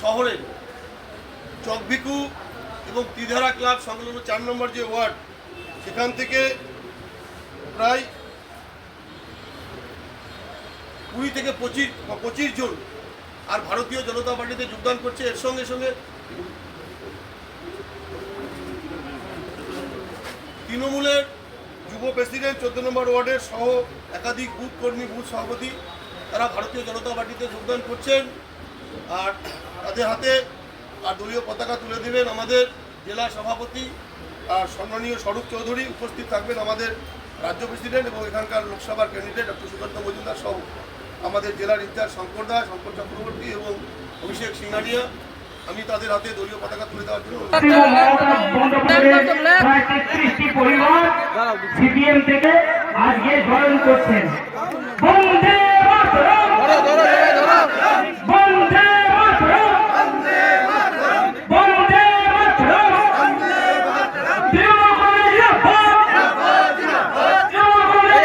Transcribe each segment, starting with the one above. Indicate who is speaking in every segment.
Speaker 1: শহরে চকভিকু এবং ত্রিধারা ক্লাব সংলগ্ন চার নম্বর যে ওয়ার্ড, সেখান থেকে প্রায় কুড়ি থেকে পঁচিশ পঁচিশ জন আর ভারতীয় জনতা পার্টিতে যোগদান করছে। এর সঙ্গে সঙ্গে তৃণমূলের যুব প্রেসিডেন্ট চোদ্দ নম্বর ওয়ার্ডের সহ একাধিক বুথ কর্মী, বুথ সভাপতি, তারা ভারতীয় জনতা পার্টিতে যোগদান করছেন। আর তাদের হাতে আর দলীয় পতাকা তুলে দেবেন আমাদের জেলা সভাপতি আর সম্মানীয় স্বরূপ চৌধুরী উপস্থিত থাকবেন আমাদের রাজ্য প্রেসিডেন্ট এবং এখানকার লোকসভার ক্যান্ডিডেট ডক্টর সুকান্ত মজুমদার সহ আমাদের জেলার ইনচার্জ শঙ্কর দাস শঙ্কর চক্রবর্তী এবং অভিষেক সিংহানিয়া। আমি তাদের হাতে দলীয় পতাকা তুলে দেওয়ার জন্য
Speaker 2: পরিবার সিপিএম থেকে আজকে জয়েন করছেন বন্দে মাতরম বন্দে মাতরম বন্দে মাতরম তৃণমূল কংগ্রেস জিন্দাবাদ! তৃণমূল কংগ্রেস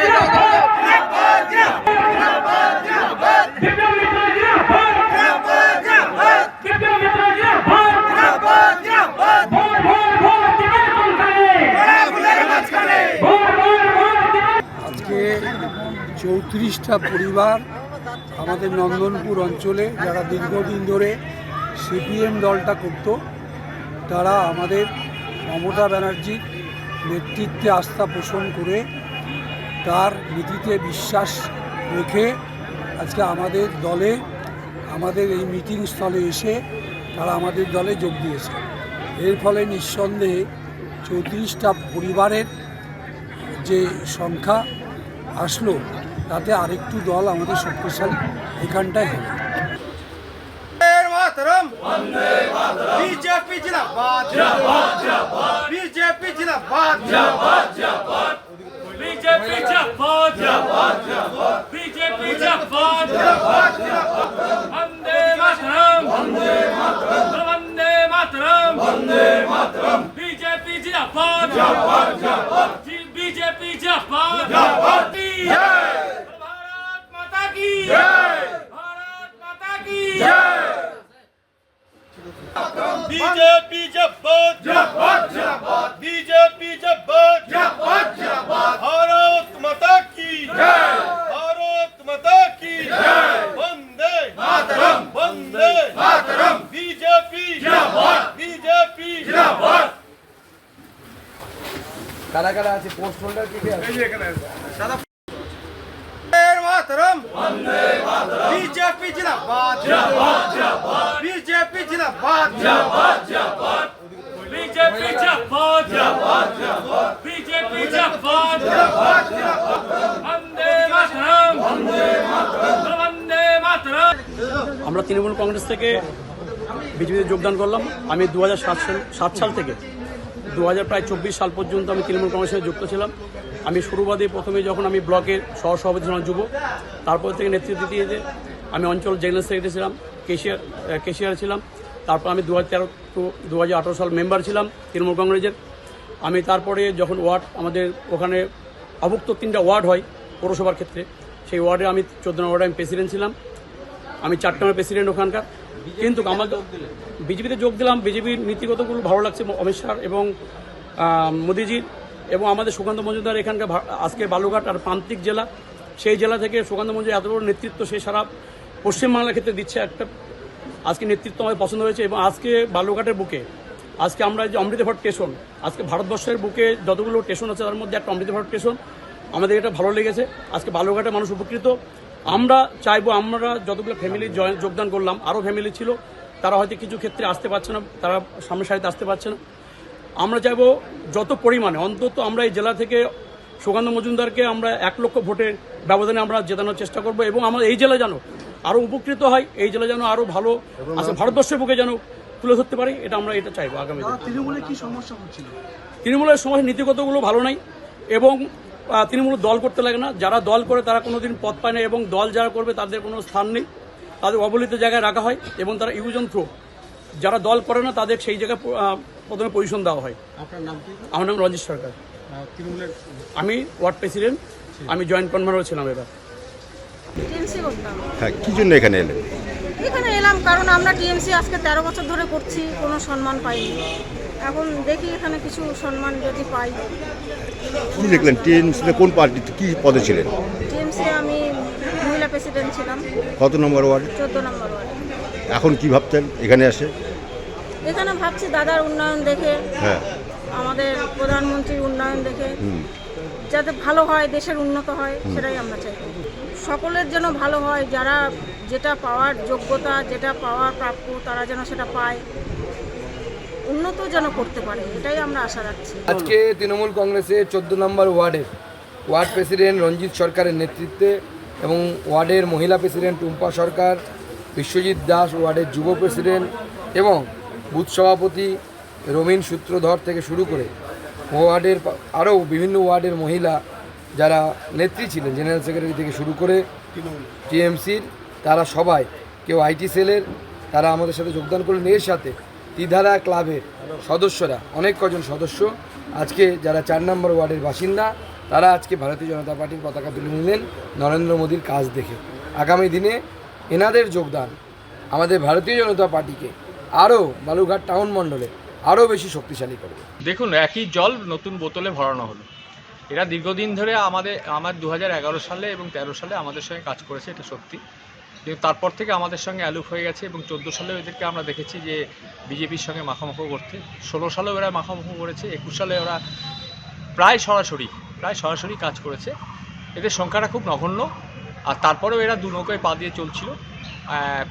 Speaker 2: জিন্দাবাদ! বিপ্লব মিত্র জিন্দাবাদ! বিপ্লব মিত্র জিন্দাবাদ! ভোট, ভোট, ভোট দিবেন কোনখানে? ভোট, ভোট, ভোট দিবেন
Speaker 3: আজকে চৌত্রিশটা পরিবার আমাদের নন্দনপুর অঞ্চলে যারা দীর্ঘদিন ধরে সিপিএম দলটা করত, তারা আমাদের মমতা ব্যানার্জির নেতৃত্বে আস্থা পোষণ করে তার নীতিতে বিশ্বাস রেখে আজকে আমাদের দলে, আমাদের এই মিটিং স্থলে এসে তারা আমাদের দলে যোগ দিয়েছে। এর ফলে নিঃসন্দেহে চৌত্রিশটা পরিবারের যে সংখ্যা আসলো তাতে আরেকটু দল আমাদের শক্তিশালী এখানটাই হবে।
Speaker 4: বিজেপি জিন্দাবাদ বিজেপি জিন্দাবাদ।
Speaker 5: बीजेपी
Speaker 1: जब्बात जब्बात बीजेपी जब्बात जब्बात जब्बात भारत माता की जय भारत माता की जय वंदे मातरम वंदे मातरम बीजेपी जिंदाबाद बीजेपी जिंदाबाद
Speaker 4: काला काला আছে পোস্ট হোল্ডার কি কি আছে এই যে এখানে সাদা
Speaker 5: মাতরম। বিজেপি জিন্দাবাদ। বিজেপি জিন্দাবাদ। বিজেপি বিজেপি
Speaker 6: আমরা তৃণমূল কংগ্রেস থেকে বিজেপিতে যোগদান করলাম। আমি দু সাল সাত সাল থেকে দু হাজার প্রায় চব্বিশ সাল পর্যন্ত আমি তৃণমূল কংগ্রেসে যুক্ত ছিলাম। আমি শুরুবাদে প্রথমে যখন আমি ব্লকের সহসভাপতি ছিলাম যুব তারপর থেকে নেতৃত্ব দিয়ে আমি অঞ্চল জেনারেল সেক্রেটারি ছিলাম কেশিয়ার কেশিয়ার ছিলাম তারপর আমি দু হাজার তেরো টু দু হাজার আঠারো সাল মেম্বার ছিলাম তৃণমূল কংগ্রেসের। আমি তারপরে যখন ওয়ার্ড আমাদের ওখানে অভুক্ত তিনটা ওয়ার্ড হয় পৌরসভার ক্ষেত্রে সেই ওয়ার্ডে আমি চোদ্দ নম্বর ওয়ার্ডে আমি প্রেসিডেন্ট ছিলাম। আমি চার নম্বর প্রেসিডেন্ট ওখানকার। কিন্তু আমাকে বিজেপিতে যোগ দিলাম বিজেপির নীতিগতগুলো ভালো লাগছে অমিত শাহ এবং মোদিজির। এবং আমাদের সুকান্ত মজুমদার এখানকার আজকে বালুঘাট আর প্রান্তিক জেলা, সেই জেলা থেকে সুকান্ত মজুমদার এত বড় নেতৃত্ব, সে সারা পশ্চিমবাংলার ক্ষেত্রে দিচ্ছে একটা আজকে নেতৃত্ব আমাদের পছন্দ হয়েছে এবং আজকে বালুঘাটের বুকে, আজকে আমরা যে অমৃত ভারত স্টেশন, আজকে ভারতবর্ষের বুকে যতগুলো স্টেশন আছে তার মধ্যে একটা অমৃত ভারত স্টেশন, আমাদের এটা ভালো লেগেছে। আজকে বালুঘাটের মানুষ উপকৃত। আমরা চাইব আমরা যতগুলো ফ্যামিলি যোগদান করলাম আরও ফ্যামিলি ছিল, তারা হয়তো কিছু ক্ষেত্রে আসতে পারছে না, তারা সামনের সারিতে আসতে পারছে না। আমরা চাইব যত পরিমাণে অন্তত আমরা এই জেলা থেকে সুগন্ধ মজুমদারকে আমরা এক লক্ষ ভোটের ব্যবধানে আমরা জেতানোর চেষ্টা করব এবং আমরা এই জেলা যেন আরও উপকৃত হয় এই জেলা যেন আরও ভালো ভারতবর্ষের বুকে যেন তুলে ধরতে পারি এটা আমরা এটা চাইব আগামী দিনে।
Speaker 3: তৃণমূলে কি সমস্যা হচ্ছিল
Speaker 6: তৃণমূলের সময় নীতিগতগুলো ভালো নাই এবং তৃণমূল দল করতে লাগে না যারা দল করে তারা কোনো দিন পথ পায় না এবং দল যারা করবে তাদের কোনো স্থান নেই তাদের অবলিত জায়গায় রাখা হয় এবং তারা ইউজন থ্রো যারা দল করে না তাদের সেই জায়গায় প্রথমে পজিশন দেওয়া হয়।
Speaker 3: আপনার নাম কি?
Speaker 6: আমার নাম রঞ্জিত সরকার।
Speaker 3: তৃণমূলের
Speaker 6: আমি ওয়ার্ড প্রেসিডেন্ট আমি জয়েন্ট কনভেনরও ছিলাম এবার।
Speaker 7: টিএমসি করতাম।
Speaker 8: হ্যাঁ কি জন্য এখানে এলেন?
Speaker 7: এখানে এলাম কারণ আমরা টিএমসি আজকে তেরো বছর ধরে করছি কোনো সম্মান পাইনি। এখন দেখি এখানে কিছু সম্মান যদি পাই।
Speaker 8: কি দেখলেন? টিএমসিতে কোন পার্টি কি পদে ছিলেন?
Speaker 7: টিএমসি আমি মহিলা প্রেসিডেন্ট ছিলাম।
Speaker 8: কত নম্বর ওয়ার্ড?
Speaker 7: চোদ্দ নম্বর ওয়ার্ডে।
Speaker 8: এখন কি ভাবতেন এখানে আসে
Speaker 7: এখানে ভাবছি দাদার উন্নয়ন দেখে
Speaker 8: হ্যাঁ।
Speaker 7: আমাদের প্রধানমন্ত্রীর উন্নয়ন দেখে যাতে ভালো হয় দেশের উন্নত হয় সেটাই আমরা চাই। সকলের যেন ভালো হয় যারা যেটা পাওয়ার যোগ্যতা যেটা পাওয়ার প্রাপ্য তারা যেন সেটা পায়। উন্নত যেন করতে পারে এটাই আমরা আশা রাখছি।
Speaker 4: আজকে তৃণমূল কংগ্রেসের চোদ্দ নম্বর ওয়ার্ডের ওয়ার্ড প্রেসিডেন্ট রঞ্জিত সরকারের নেতৃত্বে এবং ওয়ার্ডের মহিলা প্রেসিডেন্ট টুম্পা সরকার বিশ্বজিৎ দাস ওয়ার্ডের যুব প্রেসিডেন্ট এবং বুথ সভাপতি রমিন সূত্রধর থেকে শুরু করে ওয়ার্ডের আরও বিভিন্ন ওয়ার্ডের মহিলা যারা নেত্রী ছিলেন, জেনারেল সেক্রেটারি থেকে শুরু করে টিএমসির, তারা সবাই, কেউ আইটি সেলের, তারা আমাদের সাথে যোগদান করলেন। এর সাথে ত্রিধারা ক্লাবের সদস্যরা, অনেক কজন সদস্য। আজকে যারা চার নম্বর ওয়ার্ডের বাসিন্দা, তারা আজকে ভারতীয় জনতা পার্টির পতাকা তুলে নিলেন নরেন্দ্র মোদীর কাজ দেখে। আগামী দিনে এনাদের যোগদান আমাদের ভারতীয় জনতা পার্টিকে আরও বালুঘাট টাউন মণ্ডলে আরও বেশি শক্তিশালী করবে।
Speaker 9: দেখুন, একই জল নতুন বোতলে ভরানো হলো। এরা দীর্ঘদিন ধরে আমাদের, আমার দু হাজার এগারো সালে এবং তেরো সালে আমাদের সঙ্গে কাজ করেছে, এটা সত্যি। কিন্তু তারপর থেকে আমাদের সঙ্গে অ্যালুপ হয়ে গেছে এবং চোদ্দ সালেও এদেরকে আমরা দেখেছি যে বিজেপির সঙ্গে মাখামাখো করতে। ষোলো সালেও এরা মাখামাখো করেছে, একুশ সালে ওরা প্রায় সরাসরি প্রায় সরাসরি কাজ করেছে। এদের সংখ্যাটা খুব নগণ্য। আর তারপরেও এরা দু নৌকায় পা দিয়ে চলছিল।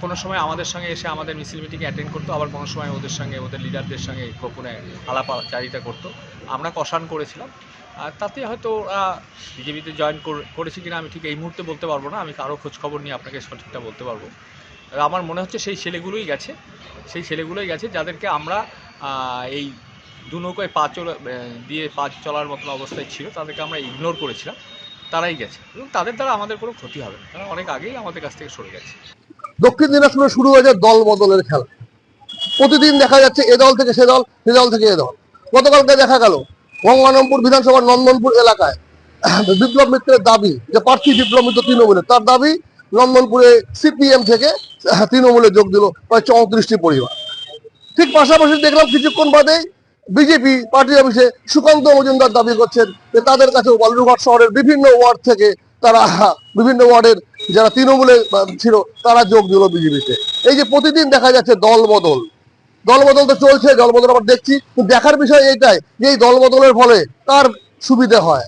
Speaker 9: কোনো সময় আমাদের সঙ্গে এসে আমাদের মিছিল মিটিংয়ে অ্যাটেন্ড করতো, আবার কোনো সময় ওদের সঙ্গে, ওদের লিডারদের সঙ্গে গোপনে আলাপাচারিতা করতো। আমরা কষান করেছিলাম। আর তাতে হয়তো ওরা বিজেপিতে জয়েন করেছি কিনা আমি ঠিক এই মুহূর্তে বলতে পারব না। আমি কারও খোঁজ খবর নিয়ে আপনাকে সঠিকটা বলতে পারব। আমার মনে হচ্ছে সেই ছেলেগুলোই গেছে। সেই ছেলেগুলোই গেছে যাদেরকে আমরা এই দু নৌকায় পা চলা দিয়ে পা চলার মতন অবস্থায় ছিল, তাদেরকে আমরা ইগনোর করেছিলাম। তারাই গেছে। এবং তাদের দ্বারা আমাদের কোনো ক্ষতি হবে না। তারা অনেক আগেই আমাদের কাছ থেকে সরে গেছে।
Speaker 10: দক্ষিণ দিনাজপুরে শুরু হয়েছে দল বদলের খেলা। প্রতিদিন দেখা যাচ্ছে এ দল থেকে সে দল সে দল থেকে এ দল। গতকালকে দেখা গেল গঙ্গানমপুর বিধানসভার নন্দনপুর এলাকায় বিপ্লব মিত্রের দাবি, যে প্রার্থী বিপ্লব মিত্র তৃণমূলের, তার দাবি নন্দনপুরে সিপিএম থেকে তৃণমূলে যোগ দিল প্রায় চৌত্রিশটি পরিবার। ঠিক পাশাপাশি দেখলাম কিছুক্ষণ বাদেই বিজেপি পার্টি অফিসে সুকান্ত মজুমদার দাবি করছেন যে তাদের কাছেও বালুরঘাট শহরের বিভিন্ন ওয়ার্ড থেকে তারা বিভিন্ন ওয়ার্ডের যারা তৃণমূলে ছিল, তারা যোগ দিল বিজেপিতে। এই যে প্রতিদিন দেখা যাচ্ছে দল বদল দল বদল তো চলছে দল বদল আবার দেখছি। দেখার বিষয় এইটাই যে এই দল বদলের ফলে তার সুবিধে হয়।